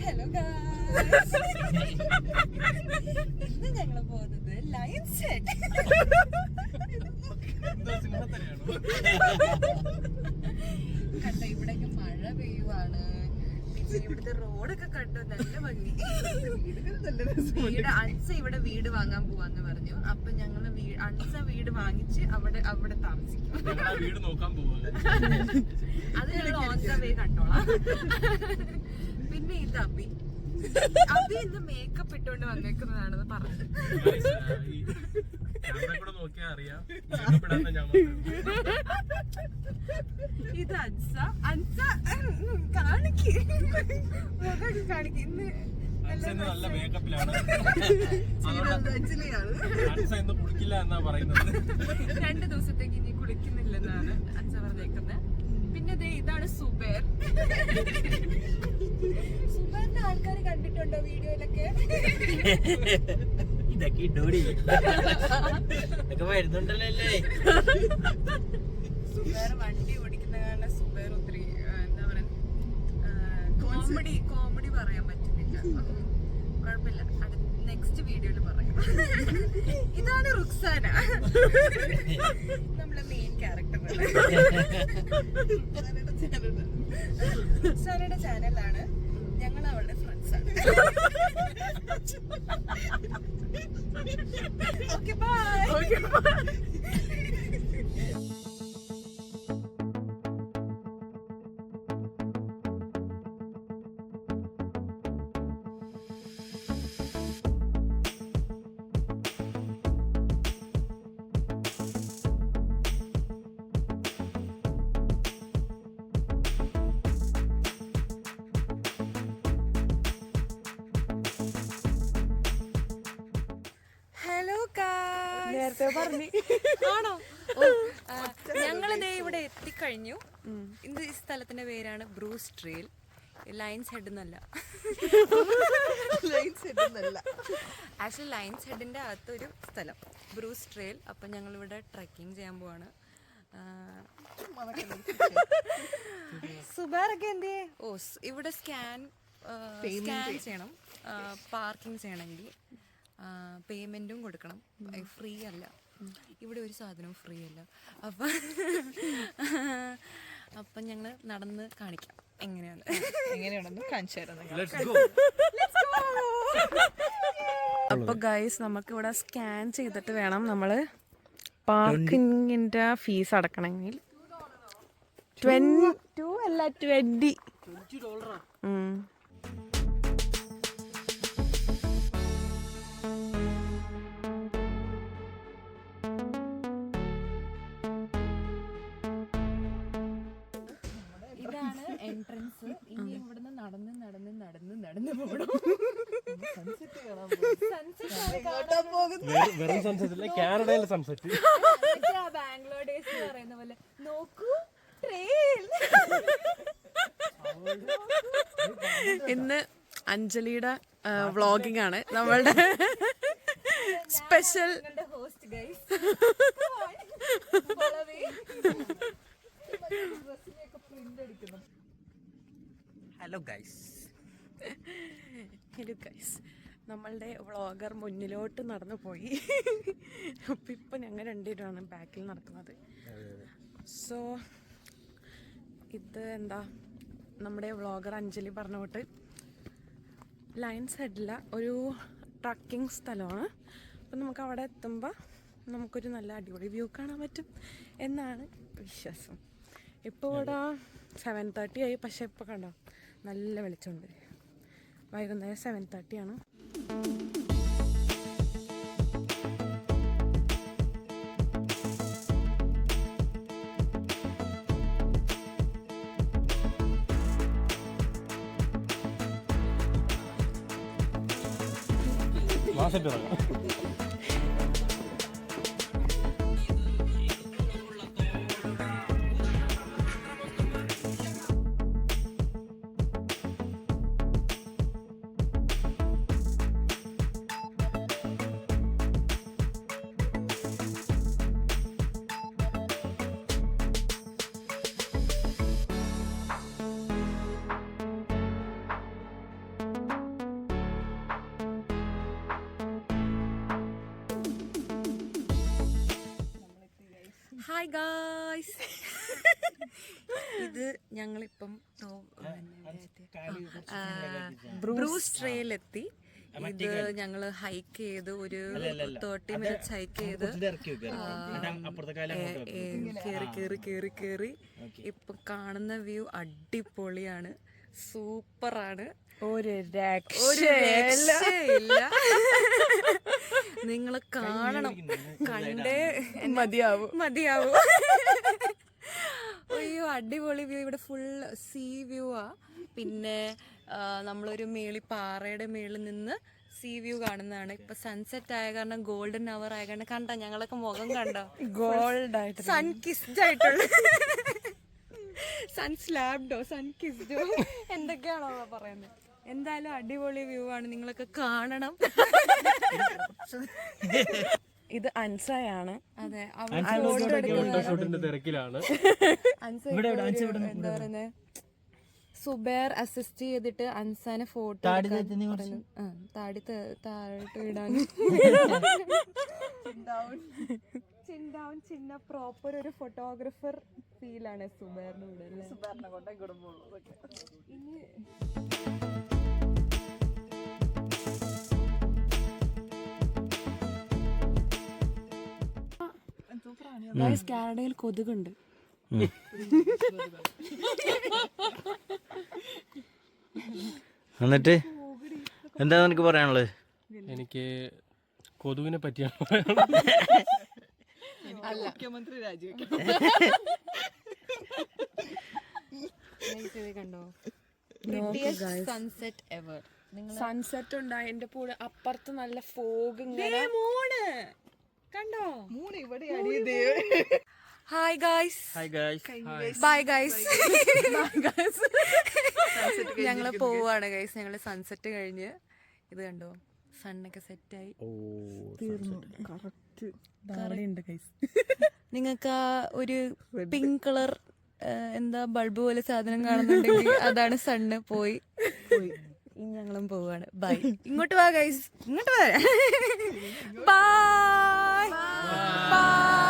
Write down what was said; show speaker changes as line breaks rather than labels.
Hello ഇന്ന് ഞങ്ങൾ പോകുന്നത് ലയൺ സെറ്റ് കണ്ടോ ഇവിടെയൊക്കെ മഴ പെയ്യുവാണ്. ഇവിടുത്തെ റോഡൊക്കെ കണ്ടോ? നല്ല ഭംഗി. വീട് അൻസ ഇവിടെ വീട് വാങ്ങാൻ പോവാന്ന് പറഞ്ഞു. അപ്പൊ ഞങ്ങൾ അൻസ വീട് വാങ്ങിച്ച് അവിടെ അവിടെ താമസിക്കും.
ഞങ്ങളാ വീട് നോക്കാൻ പോവാ.
അത് ഞങ്ങൾ ഓൺ വേ കണ്ടോളാം. പിന്നെ ഇത് അബി അബി ഇന്ന് മേക്കപ്പ് ഇട്ടുകൊണ്ട് വന്നേക്കുന്നതാണെന്ന്
പറഞ്ഞു.
ഇത് അൻസ. അൻസ കാണിക്ക് മുഖമൊക്കെ കാണിക്ക് ഇന്ന്
നല്ല മേക്കപ്പിലാണ്
അഞ്ജലിയാണ്
അൻസ ഇന്ന് കുളിക്കില്ല എന്നാ പറയുന്നത്.
രണ്ട് ദിവസത്തേക്ക് ഇനി കുളിക്കുന്നില്ലെന്നാണ് അച്ഛൻ പറഞ്ഞേക്കുന്നത് പിന്നെ ദേ ഇതാണ് സുബേർ. സുബേറിന്റെ ആൾക്കാർ കണ്ടിട്ടുണ്ടോ വീഡിയോയിലൊക്കെ?
ഇതൊക്കെ ഇട്ടോടി ഇതൊക്കെ വരുന്നുണ്ടല്ലോ അല്ലേ?
സുബേർ വണ്ടി ഓടിക്കുന്ന കാരണം സുബേർ ഒത്തിരി ആ, എന്താ പറയാ കോമഡി കോമഡി പറയാൻ പറ്റുന്നില്ല. കുഴപ്പമില്ല. നെക്സ്റ്റ് വീഡിയോയിൽ പറയാം. ഇതാണ് റുക്സാന. നമ്മളെ മെയിൻ ക്യാരക്ടർ റുക്സാനയുടെ ചാനലാണ് ഞങ്ങൾ അവളുടെ ഫ്രണ്ട്സ് ആണ്. ഓക്കെ ബൈ ഹലോ നേരത്തെ പറഞ്ഞു. ആണോ? ഞങ്ങൾ ഇവിടെ എത്തിക്കഴിഞ്ഞു. ഇത് ഈ സ്ഥലത്തിന്റെ പേരാണ് ബ്രൂസ് ട്രെയിൽ. ലൈൻസ് ഹെഡ് എന്നല്ല. ലൈൻസ് ഹെഡ് എന്നല്ല. ആക്ച്വലി ലൈൻസ് ഹെഡിന്റെ അകത്തൊരു സ്ഥലം. Bruce Trail. അപ്പം ഞങ്ങൾ ഇവിടെ ട്രക്കിംഗ് ചെയ്യാൻ പോവാണ്. ആ, സുബാറൊക്കെ എന്തേ ഓ ഇവിടെ സ്കാൻ സ്കാൻ ചെയ്യണം. പാർക്കിംഗ് ചെയ്യണമെങ്കിൽ. പേയ്മെന്റും കൊടുക്കണം. ഫ്രീ അല്ല. ഇവിടെ ഒരു സാധനവും ഫ്രീ അല്ല. അപ്പം അപ്പം ഞങ്ങൾ നടന്ന് കാണിക്കാം. എങ്ങനെയാണ്
എങ്ങനെയാണെന്ന് കാണിച്ചു തരാം
Let's go.
അപ്പൊ ഗൈസ് നമുക്ക് ഇവിടെ സ്കാൻ ചെയ്തിട്ട് വേണം നമ്മൾ പാർക്കിങ്ങിന്റെ ഫീസ് അടക്കണമെങ്കിൽ. ടു അല്ല ട്വന്റി
ഇതാണ് പോകണം
വെറും- വെറും സൺസെറ്റ് അല്ല കാനഡയിലെ സൺസെറ്റ്
ബാംഗ്ലൂർ ഡേയ്സ് എന്ന് പറയുന്ന പോലെ. നോക്കൂ ട്രെയിൻ
ഇന്ന് അഞ്ജലിയുടെ വ്ളോഗിംഗ് ആണ് നമ്മളുടെ special
hello guys
hello guys നമ്മളുടെ വ്ളോഗർ മുന്നിലോട്ട് നടന്നു പോയി. അപ്പം ഇപ്പം ഞങ്ങൾ രണ്ടുപേരുമാണ് ബാക്കിൽ നടക്കുന്നത്. സോ ഇത് എന്താ? നമ്മുടെ വ്ളോഗർ അഞ്ജലി പറഞ്ഞോട്ട്. ലയൻസ് ഹെഡില ഒരു ട്രക്കിംഗ് സ്ഥലമാണ്. അപ്പം നമുക്ക് അവിടെ എത്തുമ്പോൾ നമുക്കൊരു നല്ല അടിപൊളി വ്യൂ കാണാൻ പറ്റും എന്നാണ് വിശ്വാസം. ഇപ്പോൾ ഇവിടെ സെവൻ തേർട്ടി ആയി. പക്ഷേ ഇപ്പോൾ കണ്ടോ? നല്ല വെളിച്ചമുണ്ട്. വൈകുന്നേരം സെവൻ തേർട്ടി ആണ്
ഹായ് ഗായ്സ്
ഇത് ഞങ്ങളിപ്പം ബ്രൂസ് ട്രെയിലെത്തി. ഇത് ഞങ്ങൾ ഹൈക്ക് ചെയ്ത് ഒരു തേർട്ടി മിനിറ്റ്സ് ഹൈക്ക് ചെയ്ത് കേറി കേറി കേറി കേറി. ഇപ്പൊ കാണുന്ന വ്യൂ അടിപൊളിയാണ്. സൂപ്പറാണ്.
ഒരു
രക്ഷ ഇല്ല നിങ്ങൾ കാണണം. കണ്ടേ
മതിയാവും.
മതിയാവും. അയ്യോ അടിപൊളി വ്യൂ ഇവിടെ ഫുൾ സീ വ്യൂ ആ. പിന്നെ നമ്മളൊരു മേളി പാറയുടെ മേളിൽ നിന്ന് സീ വ്യൂ കാണുന്നതാണ്. ഇപ്പൊ സൺസെറ്റ് ആയ കാരണം ഗോൾഡൻ അവർ ആയ കാരണം കണ്ടോ? ഞങ്ങളൊക്കെ മുഖം കണ്ടോ?
ഗോൾഡ് ആയിട്ട്
സൺ കിസ്ഡ് ആയിട്ടുള്ള. സൺ സ്ലാബ്ഡോ സൺ കിസ്ഡോ എന്തൊക്കെയാണോ പറയുന്നത് എന്തായാലും അടിപൊളി വ്യൂ ആണ്. നിങ്ങളൊക്കെ കാണണം.
ഇത് അൻസയാണ്.
അതെ
തിരക്കിലാണ്.
അൻസ ഇപ്പൊ ഒരു എന്താ പറയുന്നത്? സുബേർ അസിസ്റ്റ് ചെയ്തിട്ട് അൻസാനെ ഫോട്ടോ താടി താഴോട്ട് ഇടാൻ. ചിന്താവും ചിന്ന പ്രോപ്പർ ഒരു ഫോട്ടോഗ്രാഫർ ഫീലാണ് സുബേറിന്റെ കൂടെ അല്ലേ ഇനി കാനഡയിൽ കൊതുകുണ്ട്.
എന്നിട്ട് എന്താ നിനക്ക് പറയാനുള്ളത്?
എനിക്ക് കൊതുകിനെ പറ്റിയാണ്
മുഖ്യമന്ത്രി ഇത് കണ്ടോ? സൺസെറ്റ് എവർ
സൺസെറ്റ് ഉണ്ടായി എന്റെ കൂടെ അപ്പുറത്ത് നല്ല ഫോഗ് ഇങ്ങനെ
കണ്ടോ? Hi guys
hi guys
bye guys ഞങ്ങൾ പോവാണ് ഗൈസ് ഞങ്ങൾ സൺസെറ്റ് കഴിഞ്ഞ്. ഇത് കണ്ടോ? സണ്ണൊക്കെ സെറ്റായി നിങ്ങൾക്ക് ആ ഒരു പിങ്ക് കളർ എന്താ ബൾബ് പോലെ സാധനം കാണുന്നുണ്ടെങ്കിൽ അതാണ് സണ്ണ് പോയി. ഇനി ഞങ്ങളും പോവാണ്. ബൈ ഇങ്ങോട്ട് വാ ഗൈസ് ഇങ്ങോട്ട് വാ. Bye bye